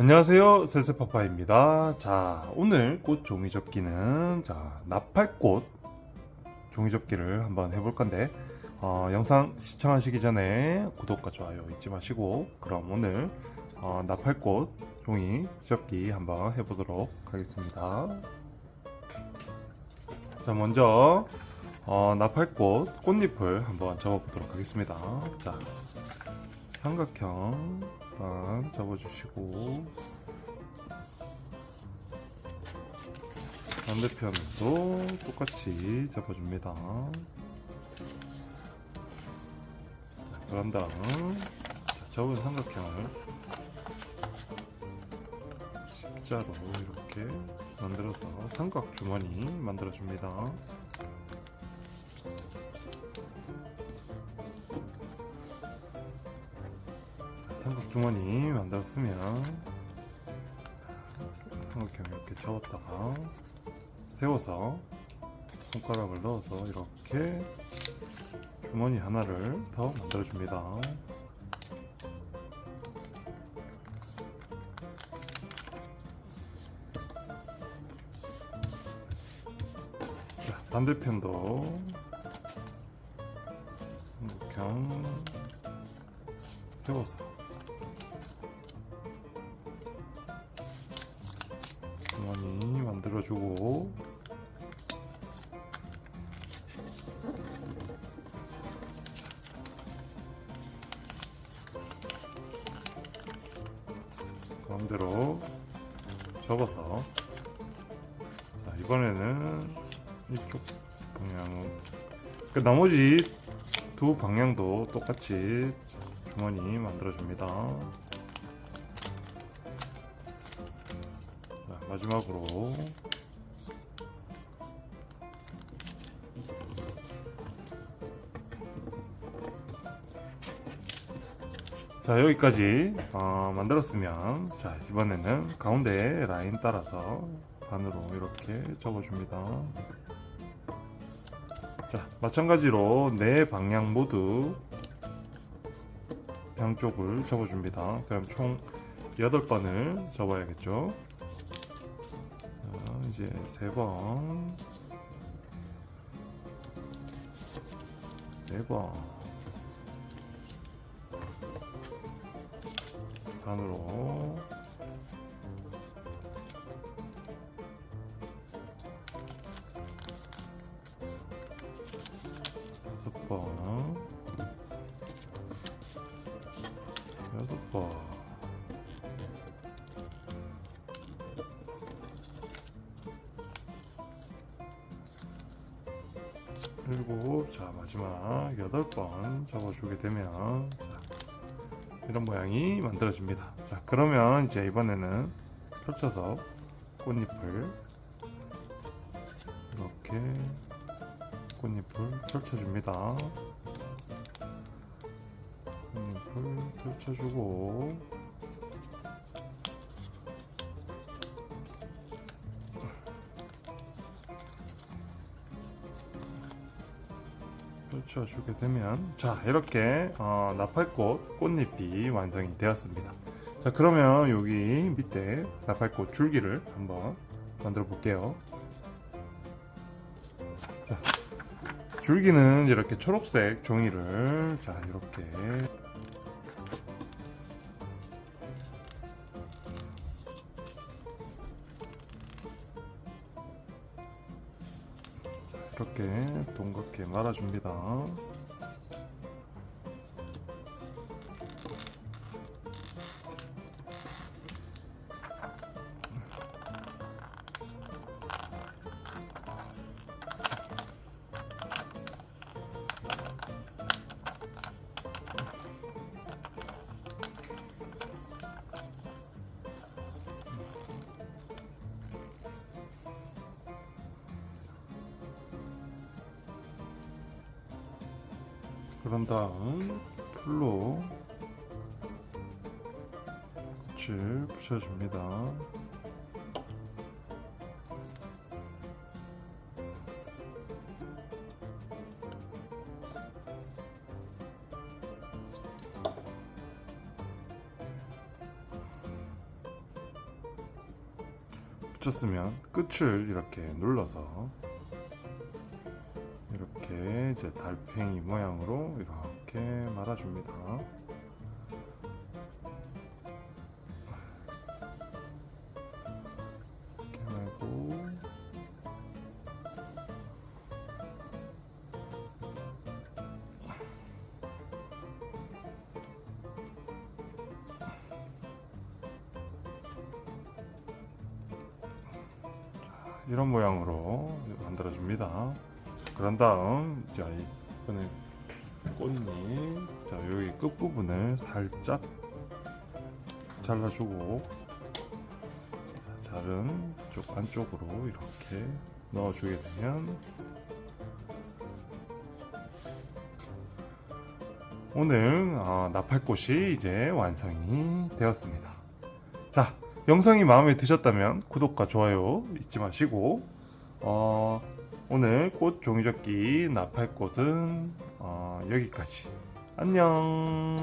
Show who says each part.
Speaker 1: 안녕하세요. 세세파파입니다. 자 오늘 꽃 종이접기는 자 나팔꽃 종이접기를 한번 해볼 건데 어, 영상 시청하시기 전에 구독과 좋아요 잊지 마시고 그럼 오늘 어, 나팔꽃 종이접기 한번 해보도록 하겠습니다. 자 먼저 어, 나팔꽃 꽃잎을 한번 접어보도록 하겠습니다. 자 삼각형 반 접어주시고 반대편도 똑같이 접어줍니다. 자, 그런 다음 자, 접은 삼각형을 십자로 이렇게 만들어서 삼각 주머니 만들어줍니다. 삼각 주머니 만들었으면 삼각형 이렇게 접었다가 세워서 손가락을 넣어서 이렇게 주머니 하나를 더 만들어줍니다. 자, 반대편도 삼각형 세워서 만들어주고 가운데로 접어서 자, 이번에는 이쪽 방향 그 나머지 두 방향도 똑같이 주머니 만들어줍니다. 마지막으로 자 여기까지 어, 만들었으면 자 이번에는 가운데 라인 따라서 반으로 이렇게 접어줍니다. 자 마찬가지로 네 방향 모두 양쪽을 접어줍니다. 그럼 총 8번을 접어야겠죠. 자, 이제 3번, 4번, 반으로. 다섯 번, 여섯 번. 일곱, 자 마지막 여덟 번 접어주게 되면 자, 이런 모양이 만들어집니다. 자 그러면 이제 이번에는 펼쳐서 꽃잎을 이렇게 꽃잎을 펼쳐줍니다. 꽃잎을 펼쳐주고 펼쳐주게 되면 자 이렇게 어, 나팔꽃 꽃잎이 완성이 되었습니다. 자 그러면 여기 밑에 나팔꽃 줄기를 한번 만들어 볼게요. 자, 줄기는 이렇게 초록색 종이를 자 이렇게 이렇게 동그랗게 말아줍니다. 그런 다음 풀로 꽃을 붙여줍니다. 붙였으면 끝을 이렇게 눌러서 이렇게 이제 달팽이 모양으로 이렇게 말아줍니다. 이런 모양으로 만들어줍니다. 그런 다음 자 이번에 꽃잎 자 여기 끝 부분을 살짝 잘라주고 자, 자른 쪽 안쪽으로 이렇게 넣어주게 되면 오늘 어, 나팔꽃이 이제 완성이 되었습니다. 자, 영상이 마음에 드셨다면 구독과 좋아요 잊지 마시고 어, 오늘 꽃 종이접기 나팔꽃은 어, 여기까지. 안녕